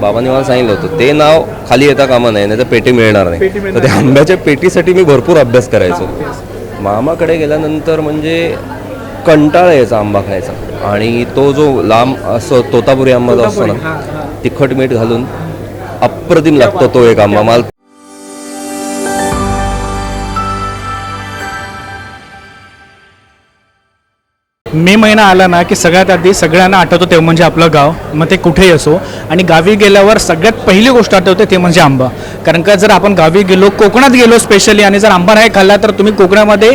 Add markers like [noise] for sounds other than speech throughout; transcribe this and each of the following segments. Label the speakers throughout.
Speaker 1: बाबांनी मला सांगितलं होतं ते नाव खाली येता कामा नाही नाही तर पेटी मिळणार नाही. तर त्या आंब्याच्या पेटीसाठी मी भरपूर अभ्यास करायचो. मामाकडे गेल्यानंतर म्हणजे कंटाळा यायचा आंबा खायचा. आणि तो जो लांब असं तोतापुरी आंबा जो असतो ना. तिखट मीठ घालून अप्रतिम लागतो तो एक आंबा. मला
Speaker 2: मे महिना आला ना की सगळ्यात आधी सगळ्यांना आठवतो ते म्हणजे आपलं गाव. मग ते कुठेही असो. आणि गावी गेल्यावर सगळ्यात पहिली गोष्ट आठवते ते म्हणजे आंबा. कारण का जर आपण गावी गेलो कोकणात गेलो स्पेशली आणि जर आंबा नाही खाल्ला तर तुम्ही कोकणामध्ये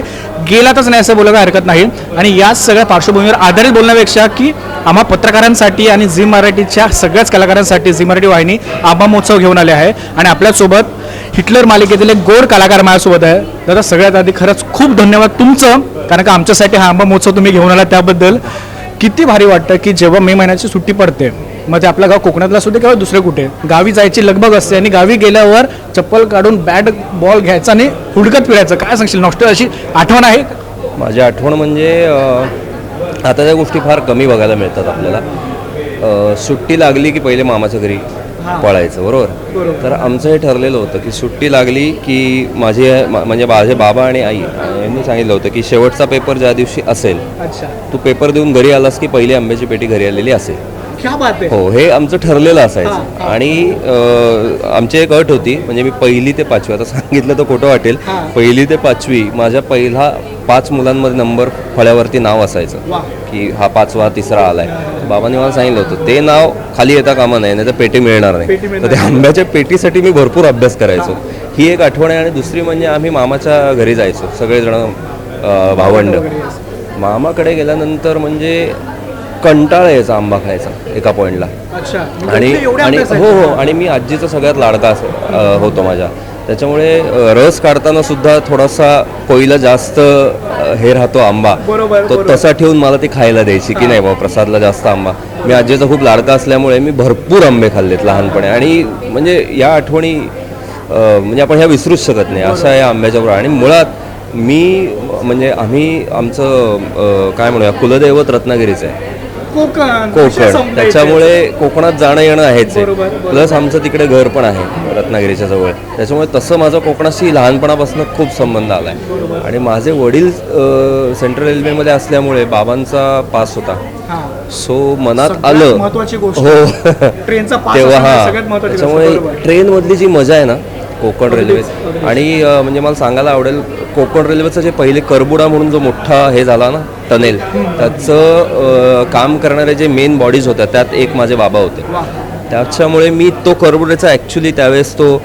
Speaker 2: गेलातच नाही असं बोलायला हरकत नाही. आणि याच सगळ्या पार्श्वभूमीवर आधारित बोलण्यापेक्षा की आम्हा पत्रकारांसाठी आणि झी मराठीच्या सगळ्याच कलाकारांसाठी झी मराठी वाहिनी आंबा महोत्सव घेऊन आले आहे. आणि आपल्यासोबत हिटलर मालिकेतील एक गोड कलाकार माझ्यासोबत आहे. दादा सगळ्यात आधी खरंच खूप धन्यवाद तुमचं कारण का आमच्यासाठी हा आंबा महोत्सव तुम्ही घेऊन आला त्याबद्दल. किती भारी वाटतं की जेव्हा मे महिन्याची सुट्टी पडते मग ते आपलं गाव कोकणातला असू दे किंवा दुसरे कुठे गावी जायची लगबग असते आणि गावी गेल्यावर चप्पल काढून बॅट बॉल घ्यायचा आणि हुडकत फिरायचं. काय सांगशील नॉस्टर अशी आठवण आहे?
Speaker 1: माझी आठवण म्हणजे आता त्या गोष्टी फार कमी बघायला मिळतात आपल्याला. सुट्टी लागली की पहिले मामाच्या घरी. पळायचं बरोबर? तर आमचं हे ठरलेलं होतं की सुट्टी लागली की माझे म्हणजे माझे बाबा आणि आई यांनी सांगितलं होतं की शेवटचा पेपर ज्या दिवशी असेल तू पेपर देऊन घरी आलास की पहिली आंब्याची पेटी घरी आलेली असेल.
Speaker 2: क्या बात आहे
Speaker 1: हो हे आमचं ठरलेलं असायचं. आणि अं, आमची एक अट होती म्हणजे मी पहिली ते पाचवी आता सांगितलं तर खोटं वाटेल. पहिली ते पाचवी माझ्या पहिला पाच मुलांमध्ये नंबर फळ्यावरती नाव असायचं.
Speaker 2: वा.
Speaker 1: की हा पाचवा तिसरा आलाय. तर बाबांनी मला सांगितलं होतं ते नाव खाली येता कामा नाही नाही तर पेटी मिळणार नाही.
Speaker 2: पेटी मिळणार
Speaker 1: तर त्या आंब्याच्या पेटीसाठी मी भरपूर अभ्यास करायचो. ही. एक आठवण आहे आणि दुसरी म्हणजे आम्ही मामाच्या घरी जायचो सगळेजण अं, भावंड. मामाकडे गेल्यानंतर म्हणजे कंटाळा यायचा आंबा खायचा एका पॉईंटला
Speaker 2: अच्छा
Speaker 1: आणि आणि हो हो आणि मी आजीचा सगळ्यात लाडका अस- होतो माझ्या. त्याच्यामुळे रस काढताना सुद्धा थोडासा कोईला जास्त हे राहतो आंबा. तो. तसा ठेवून मला ती खायला द्यायची की नाही बाबा प्रसादला जास्त आंबा. मी आजीचा खूप लाडका असल्यामुळे मी भरपूर आंबे खाल्लेत लहानपणी. आणि म्हणजे या आठवणी म्हणजे आपण ह्या विसरूच शकत नाही. अशा या आंब्याच्या आणि मुळात मी म्हणजे आम्ही आमचं काय म्हणूया कुलदैवत रत्नागिरीचं. आहे
Speaker 2: कोकण
Speaker 1: कोकण. त्याच्यामुळे कोकणात जाणं येणं आहेच. प्लस आमचं तिकडे घर पण आहे रत्नागिरीच्या जवळ. त्याच्यामुळे तसं माझा कोकणाशी लहानपणापासून खूप संबंध आला आहे आणि माझे वडील सेंट्रल रेल्वेमध्ये असल्यामुळे बाबांचा पास होता. सो मनात आलं.
Speaker 2: महत्त्वाची गोष्ट.
Speaker 1: हो. तेव्हा हा. त्याच्यामुळे. ट्रेनमधली जी मजा आहे ना कोकण रेल्वे आणि म्हणजे मला सांगायला आवडेल कोकण रेल्वेचं जे पहिले करबुडा म्हणून जो मोठा हे झाला ना टनेल त्याचं काम करणारे जे मेन बॉडीज होत्या त्यात एक माझे बाबा होते. त्याच्यामुळे मी तो करबुड्याचा ॲक्च्युली त्यावेळेस तो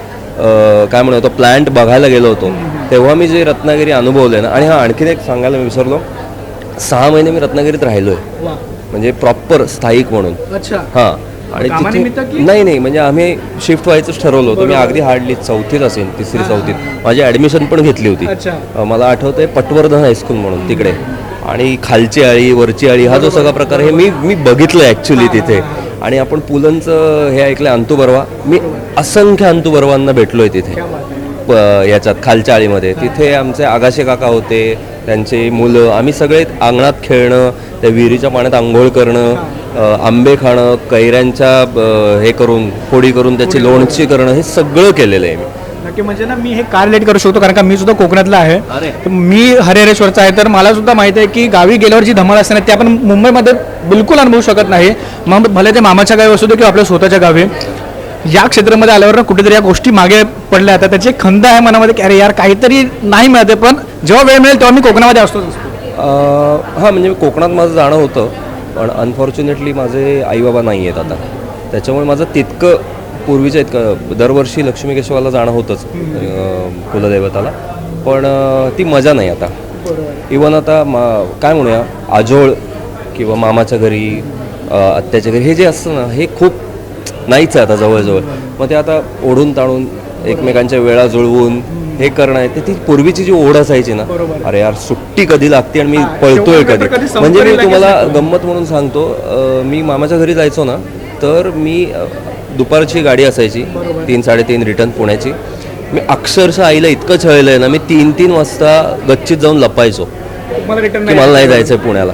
Speaker 1: काय म्हणतो तो प्लॅन्ट बघायला गेलो होतो. तेव्हा मी जे रत्नागिरी अनुभवले ना आणि हा आणखीन एक सांगायला मी विसरलो सहा महिने मी रत्नागिरीत राहिलो आहे म्हणजे प्रॉपर स्थायिक म्हणून. हां. आणि तिथे? नाही नाही म्हणजे आम्ही शिफ्ट व्हायचंच ठरवलं होतं. मी अगदी हार्डली चौथीत असेल तिसरी चौथीत. माझी ॲडमिशन पण घेतली होती. मला आठवतंय पटवर्धन हायस्कूल म्हणून तिकडे. आणि खालची आळी वरची आळी हा जो सगळा प्रकार हे मी मी बघितलं ॲक्च्युली तिथे. आणि आपण पुलंचं हे ऐकलं अंतू बर्वा. मी असंख्य अंतू बर्वांना भेटलोय तिथे. प- याच्यात खालच्या आळीमध्ये. तिथे आमचे आगाशे काका होते त्यांचे मुलं. आम्ही सगळे अंगणात खेळणं त्या विहिरीच्या पाण्यात आंघोळ करणं आंबे खाणं कैऱ्यांच्या हे करून फोडी करून त्याची लोणची करणं हे सगळं केलेलं आहे मी.
Speaker 2: नक्की म्हणजे ना मी हे का रिलेट करू शकतो कारण का मी सुद्धा कोकणातला आहे. मी हरिहरेश्वरचा आहे तर मला सुद्धा माहिती आहे की गावी गेल्यावर जी धमाल असते ना ती आपण मुंबईमध्ये बिलकुल अनुभवू शकत नाही. मग भले ते मामाच्या गावी असू दे किंवा आपल्या स्वतःच्या गावी. या क्षेत्रामध्ये आल्यावर ना कुठेतरी या गोष्टी मागे पडल्या आता त्याची खंत आहे मनामध्ये की अरे यार काहीतरी नाही मिळते पण जेव्हा वेळ मिळेल तेव्हा मी कोकणामध्ये असतोच असतो.
Speaker 1: हां म्हणजे कोकणात माझं जाणं होतं. पण अनफॉर्च्युनेटली माझे आईबाबा नाही आहेत आता. त्याच्यामुळे माझं तितकं पूर्वीच्या इतकं दरवर्षी लक्ष्मी केशवाला जाणं होतंच कुलदैवताला. पण ती मजा नाही आता. इवन आता मा काय म्हणूया आजोळ किंवा मामाच्या घरी आत्याच्या घरी हे जे असतं ना हे खूप नाहीच आहे आता जवळजवळ. मग ते आता ओढून ताणून एकमेकांच्या वेळा जुळवून हे करणं आहे ते ती पूर्वीची जी ओढ असायची ना अरे यार सुट्टी कधी लागते आणि मी पळतोय कधी? म्हणजे मी तुम्हाला. गंमत म्हणून सांगतो मी मामाच्या घरी जायचो ना तर मी दुपारची गाडी असायची तीन साडेतीन रिटर्न पुण्याची. मी अक्षरशः आईला इतकं छळलं आहे ना मी तीन तीन वाजता गच्चीत जाऊन लपायचो.
Speaker 2: मला रिटर्न
Speaker 1: की मला नाही जायचं? पुण्याला.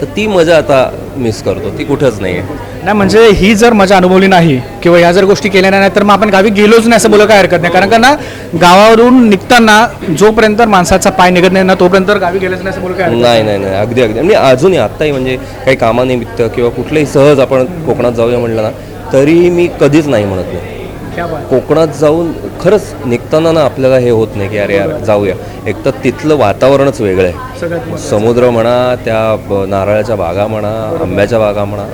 Speaker 1: तर ती मजा आता मिस करतो. ती कुठंच नाही आहे
Speaker 2: नाही म्हणजे ही जर मजा अनुभवली नाही किंवा या जर गोष्टी केल्या नाही तर मग आपण गावी गेलोच नाही असं बोला काय हरकत नाही. कारण का ना गावावरून निघताना जोपर्यंत माणसाचा पाय निघत नाही ना तोपर्यंत गावी गेलंच नाही असं बोला काय
Speaker 1: नाही नाही. नाही अगदी अगदी. म्हणजे अजूनही आत्ताही म्हणजे काही कामानिमित्त किंवा कुठल्याही सहज आपण कोकणात जाऊया म्हटलं ना तरी मी कधीच नाही म्हणत नाही. कोकणात जाऊन खरंच निघताना ना आपल्याला हे होत नाही की अरे यार जाऊया. एक तर तिथलं वातावरणच वेगळं आहे. समुद्र म्हणा त्या नारळाच्या बागा म्हणा आंब्याच्या बागा म्हणा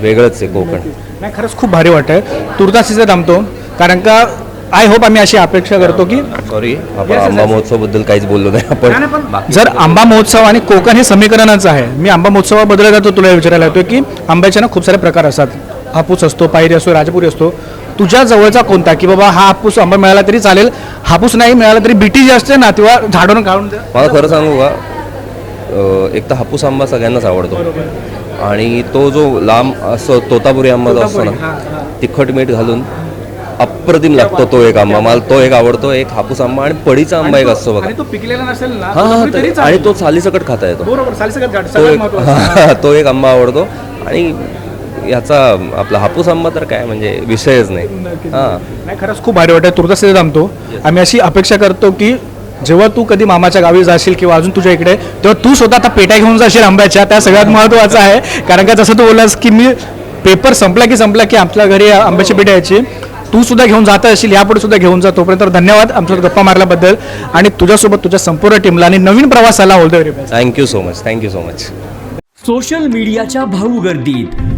Speaker 1: वेगळंच आहे कोकण.
Speaker 2: नाही खरंच खूप भारी वाटतंय. तुर्तास इथे थांबतो कारण का आय होप आम्ही अशी अपेक्षा करतो की
Speaker 1: सॉरी आपण आंबा. महोत्सवाबद्दल काहीच बोललो नाही आपण.
Speaker 2: जर आंबा महोत्सव आणि कोकण हे समीकरणच आहे मी आंबा महोत्सवाबद्दल जातो तुला विचारायला येतोय की आंब्याचे ना खूप सारे प्रकार असतात. हापूस असतो पायरी असतो राजपुरी असतो. तुझ्या जवळचा कोणता? की बाबा हा हापूस आंबा मिळाला तरी चालेल हापूस नाही मिळाला तरी बिटी जी असते ना तेव्हा झाडून काढून द्या.
Speaker 1: मला खरं सांगू का? अं, एक तर हापूस आंबा सगळ्यांनाच आवडतो. आणि तो जो लांब असं तोतापुरी आंबा जो असतो ना तिखट मीठ घालून अप्रतिम लागतो तो एक आंबा. मला तो एक आवडतो एक हापूस आंबा आणि पडीचा आंबा एक असतो बघा.
Speaker 2: आणि तो पिकलेला नसेल ना
Speaker 1: हा हा
Speaker 2: तरी
Speaker 1: तर- आणि
Speaker 2: चालेल.
Speaker 1: तो सालीसकट खाता येतो.
Speaker 2: बरोबर सालसकट गाठ
Speaker 1: तो
Speaker 2: सगळ्यात
Speaker 1: एक [laughs]
Speaker 2: महत्त्वाचं.
Speaker 1: तो एक आंबा आवडतो. आणि याचा आपला हापूस आंबा तर काय म्हणजे विषयच नाही. हां.
Speaker 2: नाही खरंच खूप भारी वाटतं तुर्तास इथे थांबतो. आम्ही अशी अपेक्षा करतो की जेव्हा तू कधी मामाच्या गावी जाशील किंवा अजून तुझ्या इकडे तेव्हा तू स्वतः आता पेट्या घेऊन जाशील आंब्याच्या. त्या सगळ्यात महत्त्वाचं आहे. कारण का जसं तू बोललास की मी पेपर संपला की संपला की आपल्या घरी आंब्याची पेट्या यायची. तू सुद्धा घेऊन जात असशील यापुढे सुद्धा घेऊन जा. तोपर्यंत धन्यवाद आमच्यासोबत गप्पा मारल्याबद्दल. आणि तुझ्यासोबत तुझ्या संपूर्ण टीमला आणि नवीन प्रवासाला hold
Speaker 1: thank you so much thank you so much
Speaker 3: social मीडियाच्या भाऊ गर्दीत.